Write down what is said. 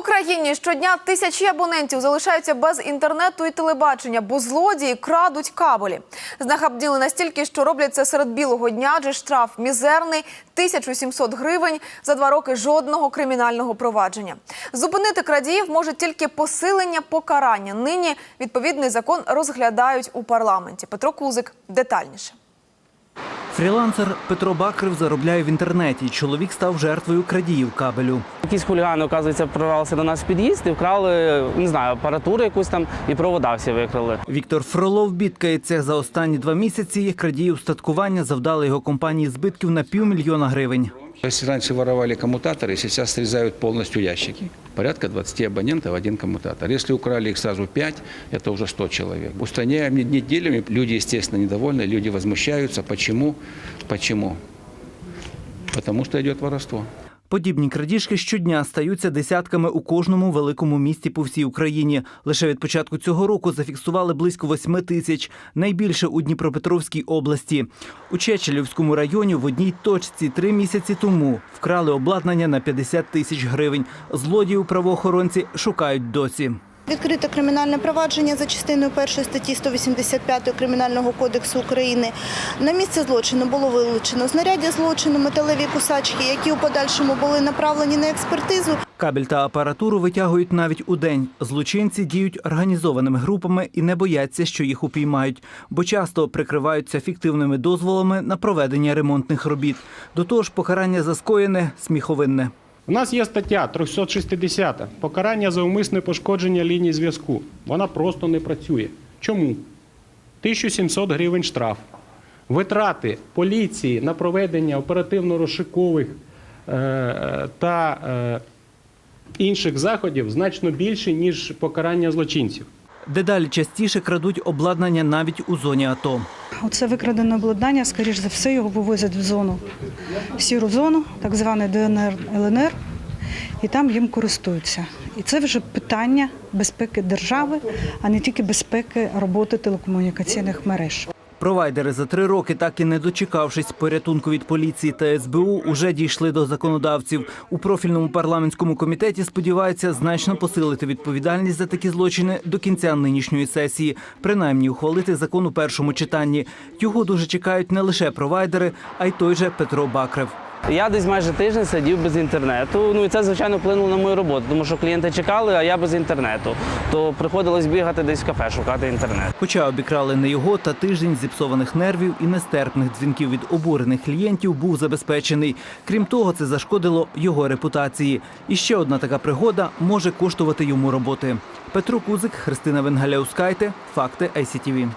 Україні щодня тисячі абонентів залишаються без інтернету і телебачення, бо злодії крадуть кабелі. Знахабділи настільки, що роблять це серед білого дня, адже штраф мізерний 1700 гривень за два роки жодного кримінального провадження. Зупинити крадіїв може тільки посилення покарання. Нині відповідний закон розглядають у парламенті. Петро Кузик детальніше. Фрілансер Петро Бакрив заробляє в інтернеті. Чоловік став жертвою крадіїв кабелю. Якісь хулігани, оказується, прорвалися до нас в під'їзд і вкрали, не знаю, апаратуру якусь там і провода всі викрали. Віктор Фролов бідкається. За останні два місяці крадії устаткування завдали його компанії збитків на півмільйона гривень. Если раньше воровали коммутаторы, сейчас срезают полностью ящики. Порядка 20 абонентов, один коммутатор. Если украли их сразу 5, это уже 100 человек. Устраняем не- неделями. Люди, естественно, недовольны, люди возмущаются. Почему? Почему? Потому что идет воровство. Подібні крадіжки щодня стаються десятками у кожному великому місті по всій Україні. Лише від початку цього року зафіксували близько восьми тисяч, найбільше у Дніпропетровській області. У Чечелівському районі в одній точці три місяці тому вкрали обладнання на 50 тисяч гривень. Злодіїв правоохоронці шукають досі. Відкрите кримінальне провадження за частиною першої статті 185 Кримінального кодексу України. На місце злочину було вилучено знаряддя злочину, металеві кусачки, які у подальшому були направлені на експертизу. Кабель та апаратуру витягують навіть у день. Злочинці діють організованими групами і не бояться, що їх упіймають, бо часто прикриваються фіктивними дозволами на проведення ремонтних робіт. До того ж, покарання за скоєне сміховинне. У нас є стаття 360 покарання за умисне пошкодження лінії зв'язку. Вона просто не працює. Чому? 1700 гривень штраф. Витрати поліції на проведення оперативно-розшукових е, та е, інших заходів значно більше, ніж покарання злочинців. Дедалі частіше крадуть обладнання навіть у зоні АТО. Оце викрадене обладнання, скоріш за все, його вивозять в зону, в сіру зону, так званий ДНР, ЛНР, і там їм користуються. І це вже питання безпеки держави, а не тільки безпеки роботи телекомунікаційних мереж. Провайдери за три роки, так і не дочекавшись порятунку від поліції та СБУ, уже дійшли до законодавців. У профільному парламентському комітеті сподіваються значно посилити відповідальність за такі злочини до кінця нинішньої сесії, принаймні ухвалити закон у першому читанні. Його дуже чекають не лише провайдери, а й той же Петро Бакрев. Я десь майже тиждень сидів без інтернету. Ну і це звичайно вплинуло на мою роботу, тому що клієнти чекали, а я без інтернету. То приходилось бігати десь в кафе, шукати інтернет. Хоча обікрали не його, та тиждень зіпсованих нервів і нестерпних дзвінків від обурених клієнтів був забезпечений. Крім того, це зашкодило його репутації. І ще одна така пригода може коштувати йому роботи. Петро Кузик, Христина Венгаляускайте, факти ICTV.